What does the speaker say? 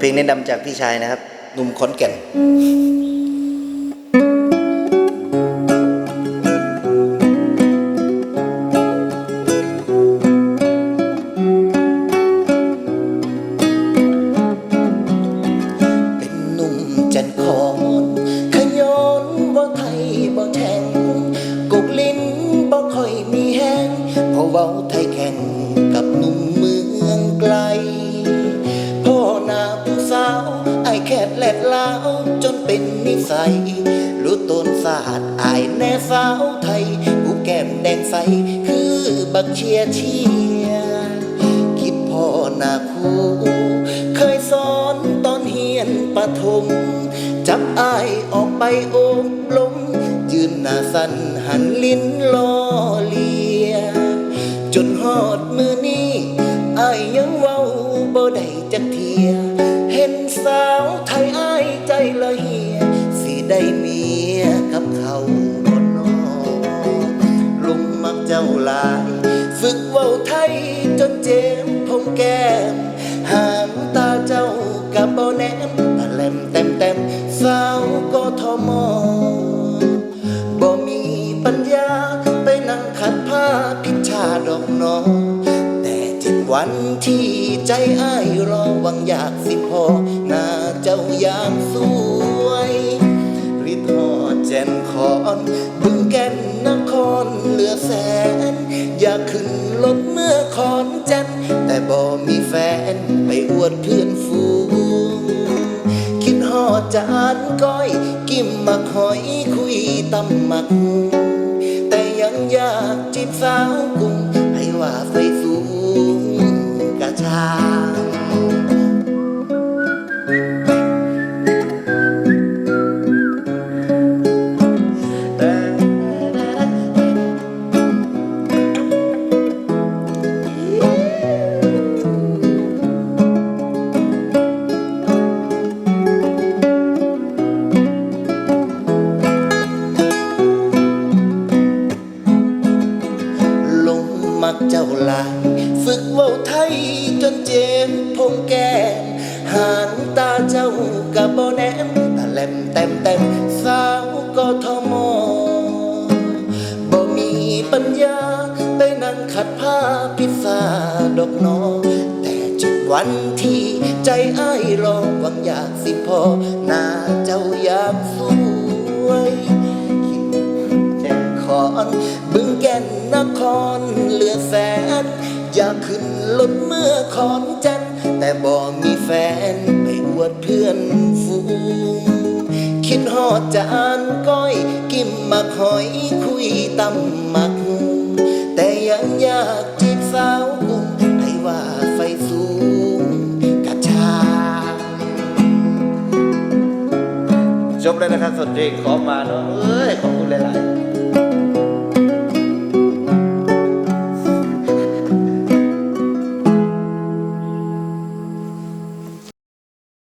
เพลงแนะนำจากพี่ชายนะครับหนุ่มขอนแก่น เป็นนิสัยรู้ตนสาดอายแน่สาวไทย ผู้แก้มแดงใส คือบักเชียเชีย คิดพ่อหน้าคูเคยสอนตอนเฮียนปฐมจับอายออกไปโอบลมยืนหน้าสันหันลิ้นล้อเลีย จนฮอดมือนี้อายยังเว้าบ่ได้จักเทียาลาย ฝึกเว้าไทยจนเจ็บพงแก้ม หางตาเจ้ากับบ่แนมตะแลมเต็มเต็มสาวกทมบ่มีปัญญาไปนั่งขัดผ้าพิชาดอกน้องแต่จ็ดวันที่ใจอ้ายรอหวังอยากสิพอหน้าเจ้ายามสวย แจนคอนบึงแก่นนครเหลือแสน อยากขึ้นรถเมื่อคอนจัน แต่บ่มีแฟนไปอวดเพื่อนฝูงคิดหอดจานก้อย กิมมักหอยคุยตำมัก แต่ยังอยากจีบสาวกุ้ง เจ้าหลายฝึกเว้าไทยจนเจ็บพงแก้มหางตาเจ้ากับบ่แนมตะแหลมเต็มเต็มสาวกทมบ่มีปัญญาไปนั่งขัดผ้าพิซาดอกนอแต่จุดวันที่ใจอ้ายรอหวังอยากสิพอหน้าเจ้าอยากสู้ คอนบึงแก่นนครเหลือแสน อยากขึ้นรถเมื่อคอนจัน แต่บ่มีแฟนไปอวดเพื่อนฝูงคิดฮอดจานก้อย กิมมักหอยคุยตำมัก แต่ยังอยากจีบสาวกุ้งให้ว่าไฟสูงกระชาจบเลยนะครับสนเพลงขอมาเนาะเอ้